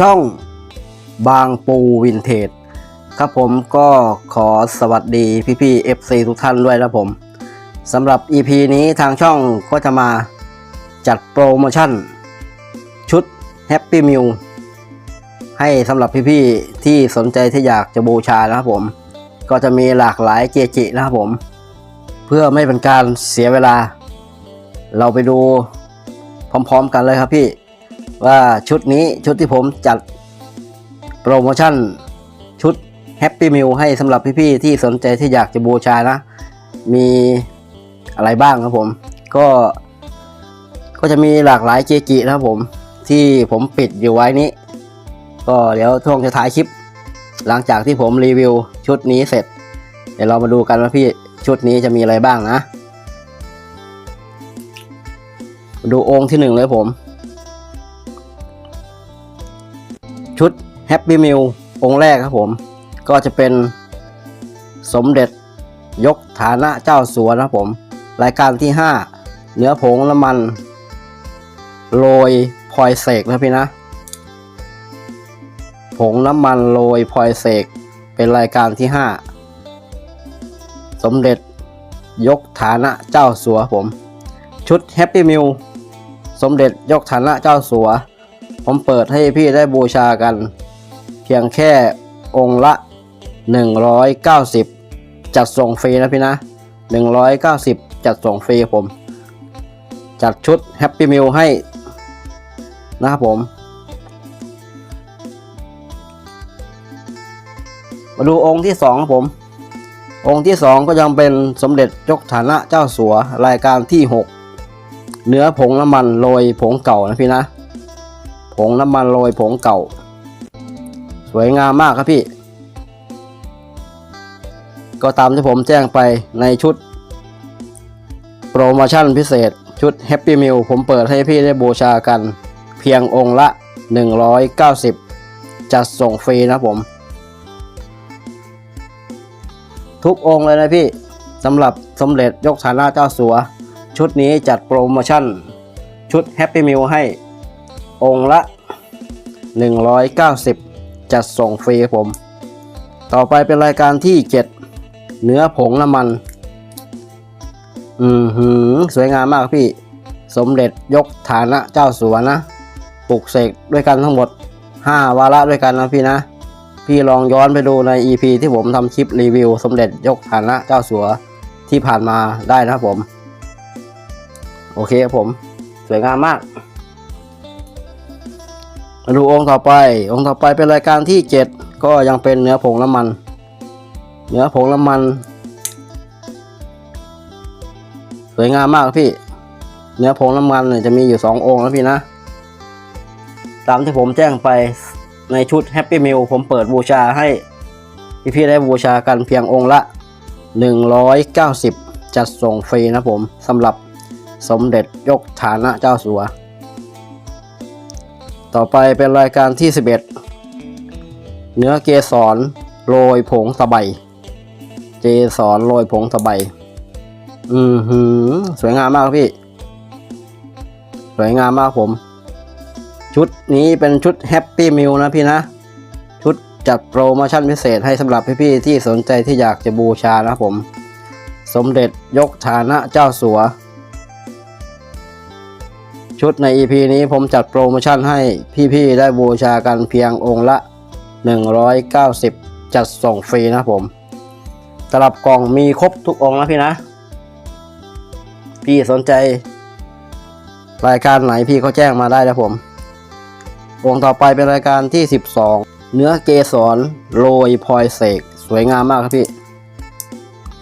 ช่องบางปูวินเทจครับผมก็ขอสวัสดีพี่ๆ FC ทุกท่านด้วยนะผมสำหรับ EP นี้ทางช่องก็จะมาจัดโปรโมชั่น ชุด Happy Meal ให้สำหรับพี่ๆที่สนใจที่อยากจะบูชานะครับผม ก็จะมีหลากหลายเจจินะครับผม เพื่อไม่เป็นการเสียเวลา เราไปดูพร้อมๆกันเลยครับพี่ ว่าชุดนี้ชุดที่ผมจัดโปรโมชั่นชุด Happy Meal ให้สำหรับพี่ๆที่สนใจที่อยากจะบูชานะ มีอะไรบ้างครับผม ก็ก็จะมีหลากหลายเจจินะครับผม ที่ผมปิดอยู่ไว้นี้ ก็เดี๋ยวช่วงจะถ่ายคลิป หลังจากที่ผมรีวิวชุดนี้เสร็จ เดี๋ยวเรามาดูกันว่าพี่ชุดนี้จะมีอะไรบ้างนะ ดูองค์ที่หนึ่งเลยผม ชุด Happy Meal องค์แรกครับผม ก็จะเป็นสมเด็จยกฐานะเจ้าสัวนะครับผม รายการที่ 5 เนื้อผงน้ำมัน โรยพลอยเสกนะพี่นะ ผงน้ำมันโรยพลอยเสก เป็นรายการที่ 5 สมเด็จยกฐานะเจ้าสัวผม ชุด Happy Meal สมเด็จยกฐานะเจ้าสัว ผมเปิดให้พี่ได้บูชากัน เพียงแค่องค์ละ 190 จัดส่งฟรีนะพี่นะ 190 จัดส่งฟรีผม จัดชุด Happy Meal ให้นะครับผม มาดูองค์ที่สองครับผม องค์ที่สองก็ยังเป็นสมเด็จยกฐานะเจ้าสัวรายการที่ 6 เนื้อผงน้ำมันโรยผงเก่านะพี่นะ ผงน้ำมันโรยผงเก่า สวยงามมากครับพี่ ก็ตามที่ผมแจ้งไปในชุด โปรโมชั่นพิเศษชุด Happy Meal ผมเปิดให้พี่ได้บูชากัน เพียงองค์ละ 190 จัดส่งฟรีนะผม ทุกองค์เลยนะพี่สำหรับสมเด็จยกฐานะเจ้าสัว ชุดนี้จัดโปรโมชั่น ชุด Happy Meal ให้ องค์ละ 190 จัดส่งฟรีผม ต่อไปเป็นรายการที่ 7 เนื้อผงน้ำมัน อืมหือ สวยงามมากพี่ สมเด็จยกฐานะเจ้าสัวนะ ปลุกเสกด้วยกันทั้งหมด 5 วาระด้วยกันนะพี่นะ พี่ลองย้อนไปดูใน EP ที่ผมทำคลิปรีวิว สมเด็จยกฐานะเจ้าสัวที่ผ่านมาได้นะครับผม โอเคครับผม สวยงามมาก มาดูองค์ต่อไป องค์ต่อไปเป็นรายการที่ 7 ก็ยังเป็นเนื้อผงน้ำมัน เนื้อผงน้ำมัน สวยงามมากพี่ เนื้อผงน้ำมันเนี่ยจะมีอยู่ 2 องค์นะพี่นะ ตามที่ผมแจ้งไปในชุด Happy Meal ผมเปิดบูชาให้พี่ๆได้บูชากันเพียงองค์ละ 190 จัดส่งฟรีนะผมสำหรับสมเด็จยกฐานะเจ้าสัว ต่อไปเป็นรายการที่ 11 เนื้อเกสรโรยผงตะไบเกสรโรยผงตะไบอือหือ สวยงามมากพี่ สวยงามมากผม ชุดนี้เป็นชุดแฮปปี้มิลนะพี่นะ ชุดจัดโปรโมชั่นพิเศษให้สำหรับพี่ๆที่สนใจที่อยากจะบูชานะผม สมเด็จยกฐานะเจ้าสัว ชุดใน EP นี้ผมจัดโปรโมชั่นให้พี่ๆได้บูชากันเพียงองค์ละ 190 จัดส่งฟรีนะผมตลับกล่องมีครบทุกองค์นะพี่นะ พี่สนใจ รายการไหนพี่ก็แจ้งมาได้นะผม องค์ต่อไปเป็นรายการที่ 12 เนื้อเกสรโรยพลอยเสกสวยงามมากครับพี่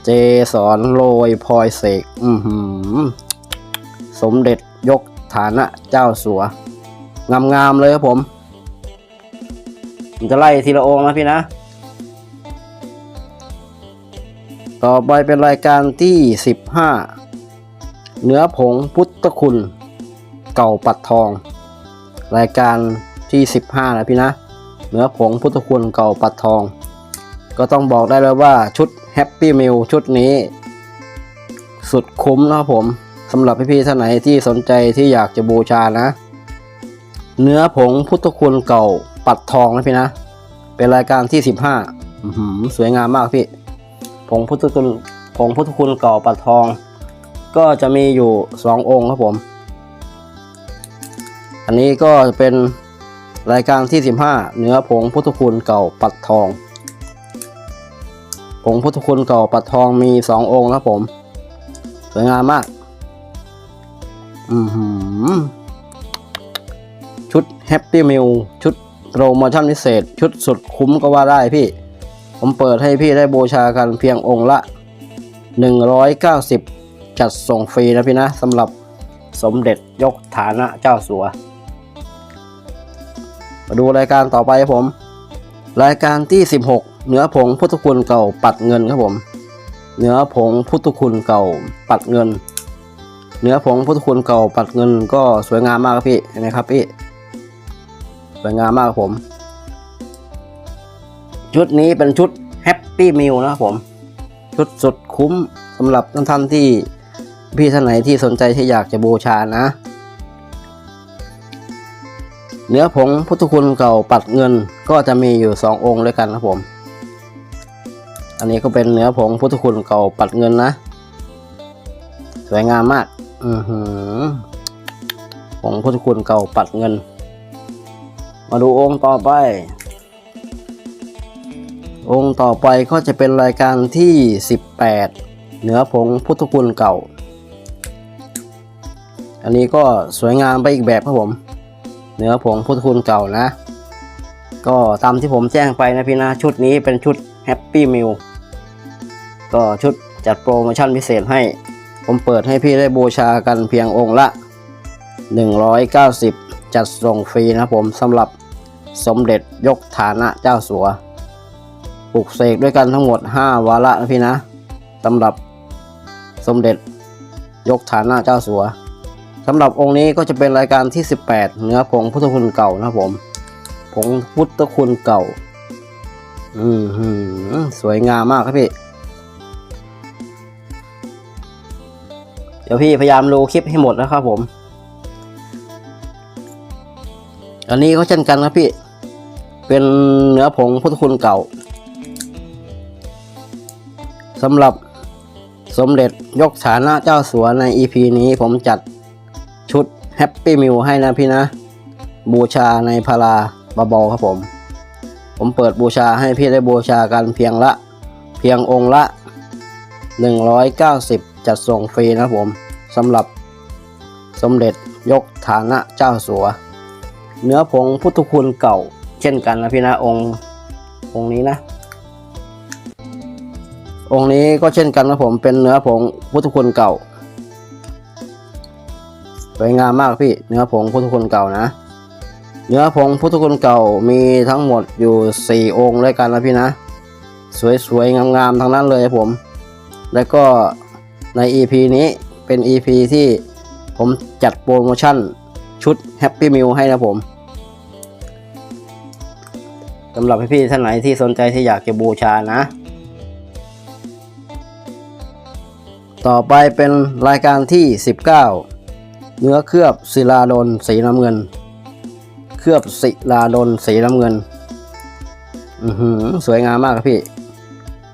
เจสรโรยพลอยเสกอือหือสมเด็จยก ฐานะเจ้าสัว งามๆเลยครับผม ผมจะไล่ทีละองค์นะพี่นะ ต่อไปเป็นรายการที่ 15 เนื้อผงพุทธคุณ เก่าปัดทอง รายการที่ 15 นะพี่นะ เนื้อผงพุทธคุณเก่าปัดทอง ก็ต้องบอกได้เลยว่าชุด Happy Meal ชุดนี้ สุดคุ้มนะครับผม สำหรับพี่ๆท่านไหนที่สนใจที่อยากจะบูชานะ เนื้อผงพุทธคุณเก่าปัดทองนะพี่นะ เป็นรายการที่สิบห้าสวยงามมากพี่ ผงพุทธคุณผงพุทธคุณเก่าปัดทอง ก็จะมีอยู่สององค์ครับผม อันนี้ก็จะเป็นรายการที่สิบห้าเนื้อผงพุทธคุณเก่าปัดทอง ผงพุทธคุณเก่าปัดทองมีสององค์ครับผม สวยงามมาก ชุดแฮปปี้มิลชุดโปรโมชั่นพิเศษ ชุดสุดคุ้มก็ว่าได้พี่ ผมเปิดให้พี่ได้บูชากันเพียงองค์ละ 190 จัดส่งฟรีนะพี่นะสำหรับสมเด็จยกฐานะเจ้าสัว มาดูรายการต่อไปครับผม รายการที่ 16เนื้อผงพุทธคุณเก่าปัดเงินครับผมเนื้อผงพุทธคุณเก่าปัดเงิน เนื้อผงพุทธคุณเก่าปัดเงินก็สวยงามมากครับพี่เห็นไหมครับพี่สวยงามมากครับผม ชุดนี้เป็นชุดแฮปปี้มิลนะครับผม ชุดสุดคุ้มสำหรับท่านๆที่พี่ท่านไหนที่สนใจที่อยากจะบูชานะ เนื้อผงพุทธคุณเก่าปัดเงินก็จะมีอยู่สององค์ด้วยกันนะครับผม อันนี้ก็เป็นเนื้อผงพุทธคุณเก่าปัดเงินนะ สวยงามมาก อือหือผงพุทธคุณเก่าปัดเงิน มาดูองค์ต่อไป องค์ต่อไปก็จะเป็นรายการที่ 18 เหนือผงพุทธคุณเก่า อันนี้ก็สวยงามไปอีกแบบครับผม เหนือผงพุทธคุณเก่านะ ก็ตามที่ผมแจ้งไปนะพี่นะชุดนี้เป็นชุดแฮปปี้มิลก็ชุดจัดโปรโมชั่นพิเศษให้ ผมเปิดให้พี่ได้บูชากันเพียงองค์ละ 190 จัดส่งฟรีนะผมสำหรับสมเด็จยกฐานะเจ้าสัวปลุกเสกด้วยกันทั้งหมด 5 วาระนะพี่นะสำหรับสมเด็จยกฐานะเจ้าสัวสำหรับองค์นี้ก็จะเป็นรายการที่ 18 เนื้อผงพุทธคุณเก่านะผมผงพุทธคุณเก่า อืมหือสวยงามมากครับพี่ ดี๋ยวพี่พยายามดูคลิปให้หมดนะครับผม อันนี้ก็เช่นกันครับพี่ เป็นเนื้อผงพุทธคุณเก่าสำหรับสมเด็จยกฐานะเจ้าสัวใน EP นี้ผมจัดชุดแฮปปี้มิลให้นะพี่นะ บูชาในพาราบาบอครับผม ผมเปิดบูชาให้พี่ได้บูชากันเพียงละ เพียงองค์ละ 190 จัดส่งฟรีนะผมสำหรับสมเด็จยกฐานะเจ้าสัว เนื้อผงพุทธคุณเก่า เช่นกันนะพี่นะองค์องค์นี้นะ องค์นี้ก็เช่นกันนะผมเป็นเนื้อผงพุทธคุณเก่าสวยงามมากพี่เนื้อผงพุทธคุณเก่านะ เนื้อผงพุทธคุณเก่ามีทั้งหมดอยู่ 4 องค์ด้วยกันนะพี่นะ สวยๆงามๆทั้งนั้นเลยผม แล้วก็ ใน EP นี้เป็น EP ที่ผมจัดโปรโมชั่นชุด Happy Meal ให้นะผมสำหรับพี่ๆท่านไหนที่สนใจที่อยากจะบูชานะ ต่อไปเป็นรายการที่ 19 เนื้อเคลือบศิลาดลสีน้ำเงิน เคลือบศิลาดลสีน้ำเงิน อือหือสวยงามมากครับพี่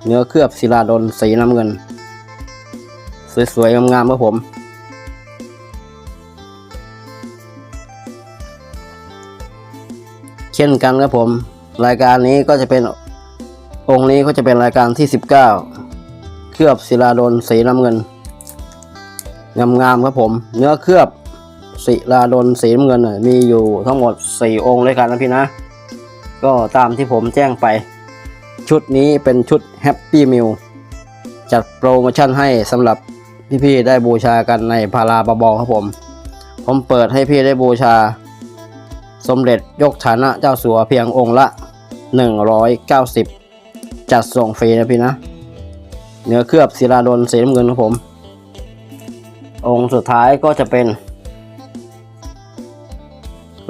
เนื้อเคลือบศิลาดลสีน้ำเงิน สวยๆงามๆครับผม เช่นกันครับผม รายการนี้ก็จะเป็นองค์นี้ก็จะเป็นรายการที่ 19 เคลือบศิลาดลสีน้ำเงินงามๆครับผม เนื้อเคลือบศิลาดลสีน้ำเงินน่ะมีอยู่ทั้งหมด 4 องค์ด้วยกันนะพี่นะ ก็ตามที่ผมแจ้งไป ชุดนี้เป็นชุดแฮปปี้มิลจัดโปรโมชั่นให้สำหรับ พี่ๆได้บูชากันในพาราบาบอครับผม ผมเปิดให้พี่ได้บูชา สมเด็จยกฐานะเจ้าสัวเพียงองค์ละ 190 จัดส่งฟรีนะพี่นะ เนื้อเคลือบศิลาดลสีน้ำเงินครับผม องค์สุดท้ายก็จะเป็น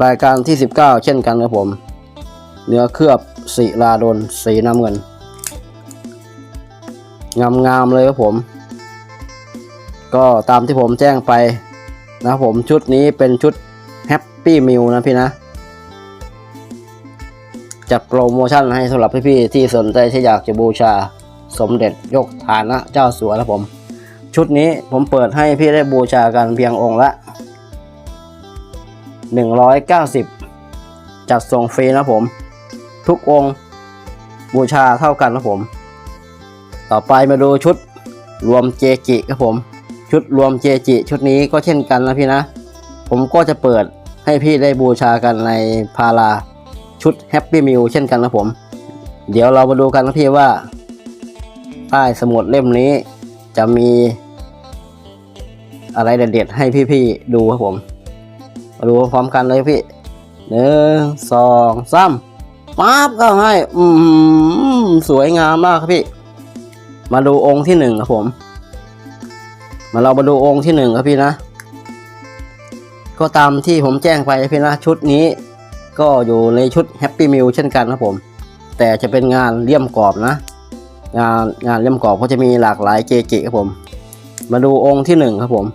รายการที่ 19 เช่นกันครับผม เนื้อเคลือบศิลาดลสีน้ำเงิน งามๆเลยครับผม ก็ตามที่ผมแจ้งไปนะครับผมชุดนี้เป็นชุดแฮปปี้มิลนะพี่นะจัดโปรโมชั่นให้สำหรับพี่ๆที่สนใจที่อยากจะบูชาสมเด็จยกฐานะเจ้าสัวนะผม ชุดนี้ผมเปิดให้พี่ได้บูชากันเพียงองค์ละ 190 จัดส่งฟรีนะผม ทุกองค์บูชาเท่ากันนะผม ต่อไปมาดูชุดรวมเจจิครับผม ชุดรวมเจจิ ชุดนี้ก็เช่นกันนะพี่นะ ผมก็จะเปิดให้พี่ได้บูชากันในพาราชุดแฮปปี้มิลเช่นกันนะผม เดี๋ยวเรามาดูกันนะพี่ว่าใต้สมุดเล่มนี้จะมีอะไรเด็ดๆให้พี่ๆดูครับผม มาดูพร้อมกันเลยพี่หนึ่งสองสามปั๊บก็ให้ อืมสวยงามมากครับพี่ มาดูองค์ที่หนึ่งครับผม มาเรามาดูองค์ที่หนึ่งครับพี่นะ ก็ตามที่ผมแจ้งไปพี่นะชุดนี้ ก็อยู่ในชุดแฮปปี้มิลเช่นกันครับผม แต่จะเป็นงานเลี่ยมกรอบนะ งานงานเลี่ยมกรอบก็จะมีหลากหลายเกจิครับผม มาดูองค์ที่หนึ่งครับผม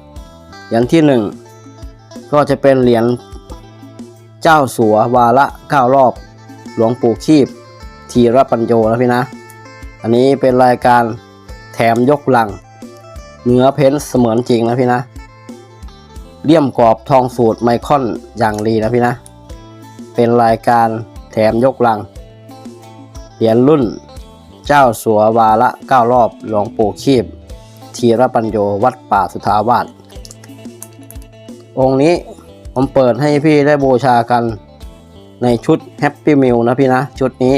เหรียญที่หนึ่งก็จะเป็นเหรียญเจ้าสัววาระเก้ารอบ หลวงปู่คีบทีรปัญโยนะพี่นะ อันนี้เป็นรายการแถมยกลัง เนื้อเพ้นเสมือนจริงนะพี่นะเลี่ยมกรอบทองสูตรไมคอนอย่างดีนะพี่นะ เป็นรายการแถมยกลัง เหรียญรุ่น เจ้าสัววาระเก้ารอบหลวงปู่คีบทีรปัญโยวัดป่าสุทาวาสองค์นี้ผมเปิดให้พี่ได้บูชากันในชุดแฮปปี้มิลนะพี่นะ ชุดนี้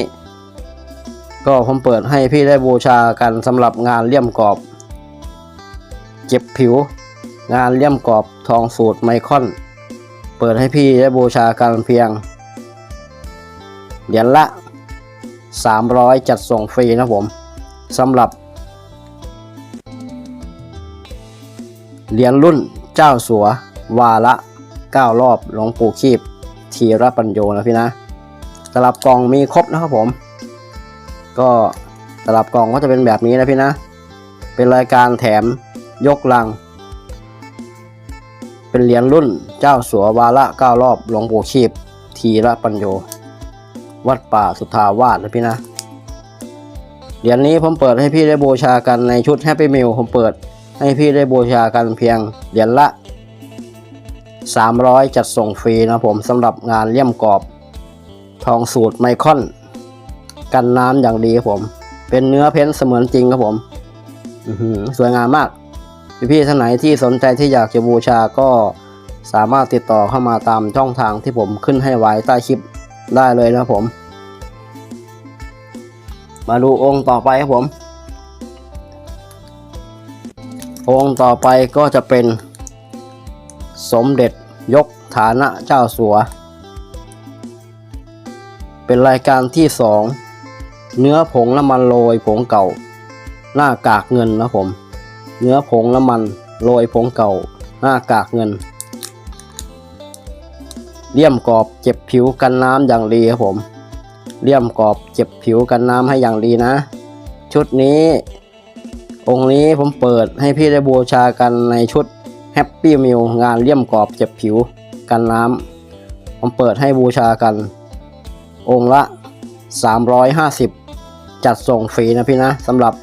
ก็ผมเปิดให้พี่ได้บูชากันสำหรับงานเลี่ยมกรอบ เจ็บผิว งานเลี่ยมกรอบทองสูตรไมคอน เปิดให้พี่ได้บูชากันเพียง เหรียญละ 300 จัดส่งฟรีนะผมสำหรับ เหรียญรุ่นเจ้าสัว วาระ9 รอบหลวงปู่คีบ ทีรปัญโยนะพี่นะตลับกล่องมีครบนะครับผม ก็ตลับกล่องก็จะเป็นแบบนี้นะพี่นะ เป็นรายการแถม ยกลัง เป็นเหรียญรุ่นเจ้าสัววาระ9รอบหลวงปู่คีบทีรปัญโย วัดป่าสุทธาวาสนะพี่นะ เหรียญนี้ผมเปิดให้พี่ได้บูชากันในชุดแฮปปี้มิลผมเปิดให้พี่ได้บูชากันเพียงเหรียญละ 300 จัดส่งฟรีนะผมสำหรับงานเลี่ยมกรอบ ทองสูตรไมคอน กันน้ำอย่างดีครับผม เป็นเนื้อเพ้นเสมือนจริงครับผมสวยงามมาก พี่ๆท่านไหนที่สนใจที่อยากจะบูชาก็สามารถติดต่อเข้ามาตามช่องทางที่ผมขึ้นให้ไว้ใต้คลิปได้เลยนะผม มาดูองค์ต่อไปครับผม องค์ต่อไปก็จะเป็น สมเด็จยกฐานะเจ้าสัว เป็นรายการที่สองเนื้อผงน้ำมันโรยผงเก่า หน้ากากเงินนะผม เนื้อผงน้ำมันโรยผงเก่า หน้ากากเงิน เลี่ยมกรอบเจ็บผิวกันน้ำอย่างดีครับผม เลี่ยมกรอบเจ็บผิวกันน้ำให้อย่างดีนะ ชุดนี้ องค์นี้ผมเปิดให้พี่ได้บูชากันในชุดแฮปปี้มิลงานเลี่ยมกรอบเจ็บผิวกันน้ำผมเปิดให้บูชากัน องค์ละ 350 จัดส่งฟรีนะพี่นะสำหรับ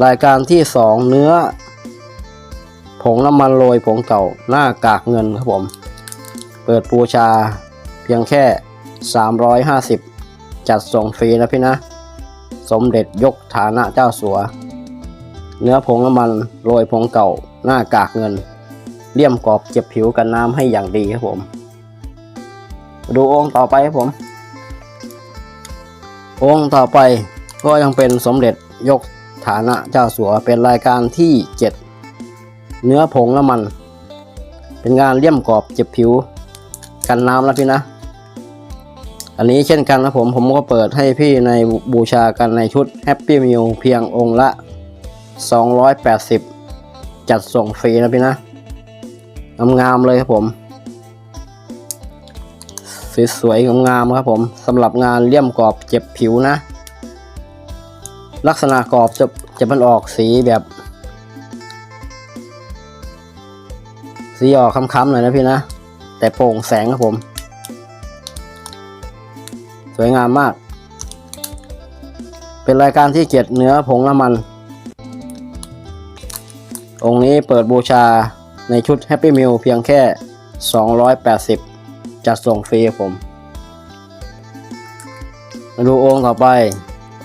รายการที่ 2 เนื้อ ผงน้ำมันโรยผงเก่าหน้ากากเงินครับผม เปิดบูชาเพียงแค่ 350 จัดส่งฟรีนะพี่นะ สมเด็จยกฐานะเจ้าสัว เนื้อผงน้ำมันโรยผงเก่าหน้ากากเงิน เลี่ยมกรอบเจ็บผิวกันน้ำให้อย่างดีครับผม ดูองค์ต่อไปครับผม องค์ต่อไปก็ยังเป็นสมเด็จยก ฐานะเจ้าสัวเป็นรายการที่ 7 เนื้อผงน้ำมัน เป็นงานเลี่ยมกรอบเจ็บผิว กันน้ำแล้วพี่นะ อันนี้เช่นกันนะผมผมก็เปิดให้พี่ในบูชากันในชุด Happy Meal เพียงองค์ละ 280 จัดส่งฟรีนะพี่นะงามๆเลยครับผมสวยๆงามๆครับผมสำหรับงานเลี่ยมกรอบเจ็บผิวนะ ลักษณะกรอบจะจะมันออกสีแบบ สีออกค้ำๆหน่อยนะพี่นะ แต่โปร่งแสงครับผม สวยงามมาก เป็นรายการที่เจ็ดเนื้อผงน้ำมัน องค์นี้เปิดบูชาในชุด Happy Meal เพียงแค่ 280 จัดส่งฟรีผมมาดูองค์ต่อไป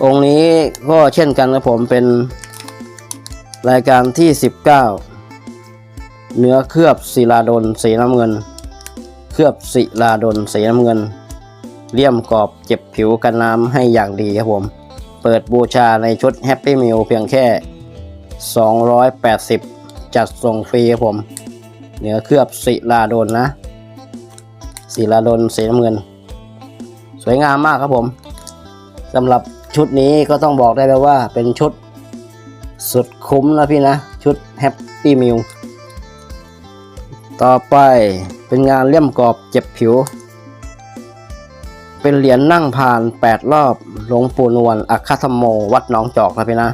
องค์นี้ก็เช่นกันนะผมเป็นรายการที่ 19 เนื้อเคลือบศิลาดลสีน้ำเงิน เคลือบศิลาดลสีน้ำเงินเลี่ยมกรอบเจ็บผิวกันน้ำให้อย่างดีครับผม เปิดบูชาในชุด Happy Meal เพียงแค่ 280 จัดส่งฟรีครับผม เนื้อเคลือบศิลาดลนะศิลาดลสีน้ำเงิน สวยงามมากครับผมสำหรับ ชุดนี้ก็ต้องบอกได้เลยว่าเป็นชุดสุดคุ้มนะพี่นะ ชุด Happy Meal ต่อไปเป็นงานเลี่ยมกรอบเจ็บผิว เป็นเหรียญนั่งผ่าน 8 รอบหลวงปู่นวลอัคคธรรมโม วัดหนองจอกนะพี่นะ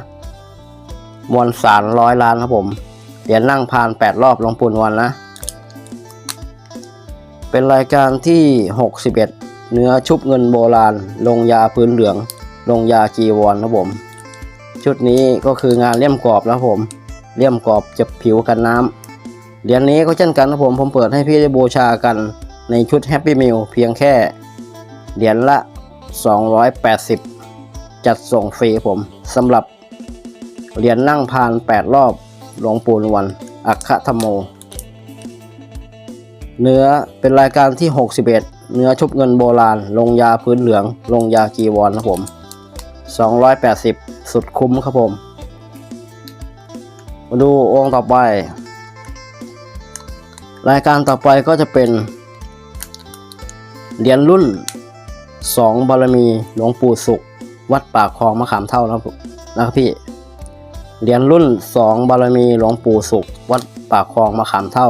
มวลสารร้อยล้านครับผม เหรียญนั่งผ่าน 8 รอบหลวงปู่นวลนะ เป็นรายการที่ 61 เนื้อชุบเงินโบราณ ลงยาพื้นเหลือง ลงยาจีวรครับผม ชุดนี้ก็คืองานเลี่ยมกรอบนะครับผม เลี่ยมกรอบจ็บผิวกันน้ำเหรียญนี้ก็เช่นกันครับผม ผมเปิดให้พี่ได้บูชากันในชุด Happy Meal เพียงแค่เหรียญละ 280 จัดส่งฟรีผมสำหรับเหรียญนั่งพาน 8 รอบหลวงปู่นวลอัคคธโม เนื้อเป็นรายการที่ 61 เนื้อชุบเงินโบราณ ลงยาพื้นเหลือง ลงยาจีวรครับผม 280 สุดคุ้มครับผม มาดูองค์ต่อไป รายการต่อไปก็จะเป็น เหรียญรุ่น 2 บารมีหลวงปู่สุข วัดปากคลองมะขามเท่านะครับนะครับพี่ เหรียญรุ่น 2 บารมีหลวงปู่สุข วัดปากคลองมะขามเท่า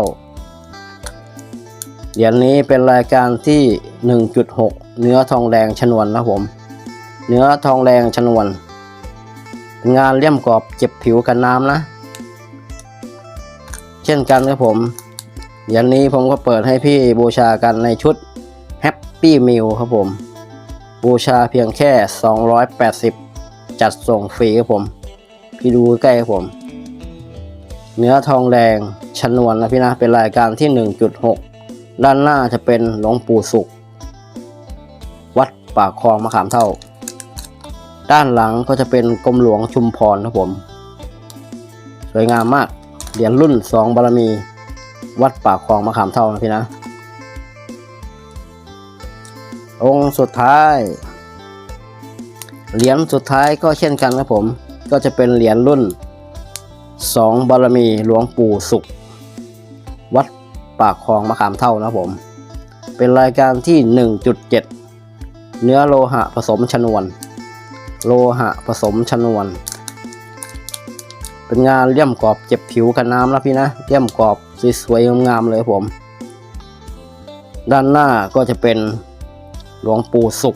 เหรียญนี้เป็นรายการที่ 1.6 เนื้อทองแดงชนวนนะครับผม เนื้อทองแดงชนวน เป็นงานเลี่ยมกรอบเจ็บผิวกันน้ำนะ เช่นกันครับผมเหรียญนี้ผมก็เปิดให้พี่บูชากันในชุด Happy Meal ครับผม บูชาเพียงแค่ 280 จัดส่งฟรีครับผม พี่ดูใกล้ครับผม เนื้อทองแดงชนวนนะพี่นะ เป็นรายการที่ 1.6 ด้านหน้าจะเป็นหลวงปู่สุข วัดปากคลองมะขามเท่า ด้านหลังก็จะเป็นกรมหลวงชุมพรครับผม สวยงามมาก เหรียญรุ่น2บารมี วัดปากคลองมะขามเท่านะพี่นะ องค์สุดท้าย เหรียญสุดท้ายก็เช่นกันครับผม ก็จะเป็นเหรียญรุ่น2บารมีหลวงปู่สุข วัดปากคลองมะขามเท่านะผม เป็นรายการที่ 1.7 เนื้อโลหะผสมชนวน โลหะผสมชนวน เป็นงานเลี่ยมกรอบเจ็บผิวกันน้ำนะพี่นะเลี่ยมกรอบสวยๆงามๆเลยผม ด้านหน้าก็จะเป็นหลวงปู่สุข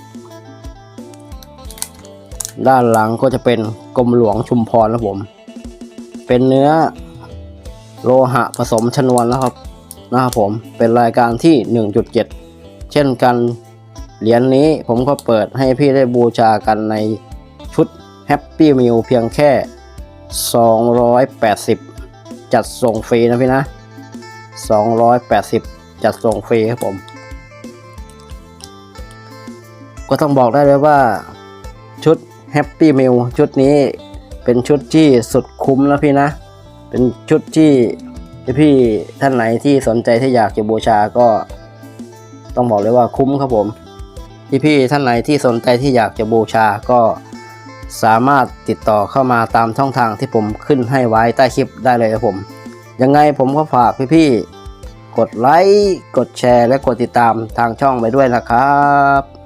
ด้านหลังก็จะเป็นกรมหลวงชุมพรนะผม เป็นเนื้อโลหะผสมชนวนนะครับนะครับผมเป็นรายการที่ 1.7 เช่นกันเหรียญนี้ผมก็เปิดให้พี่ได้บูชากันใน ชุด Happy Meal เพียงแค่ 280 จัดส่งฟรีนะพี่นะ 280 จัดส่งฟรีครับผม ก็ต้องบอกได้เลยว่าชุด Happy Meal ชุดนี้เป็นชุดที่สุดคุ้มนะพี่นะ เป็นชุดที่พี่ท่านไหนที่สนใจที่อยากจะบูชาก็ต้องบอกเลยว่าคุ้มครับผม พี่ๆท่านไหนที่สนใจที่อยากจะบูชาก็ สามารถติดต่อเข้ามาตามช่องทางที่ผมขึ้นให้ไว้ใต้คลิปได้เลยครับผม ยังไงผมก็ฝากพี่ๆกดไลค์ กดแชร์ และกดติดตามทางช่องไปด้วยนะครับ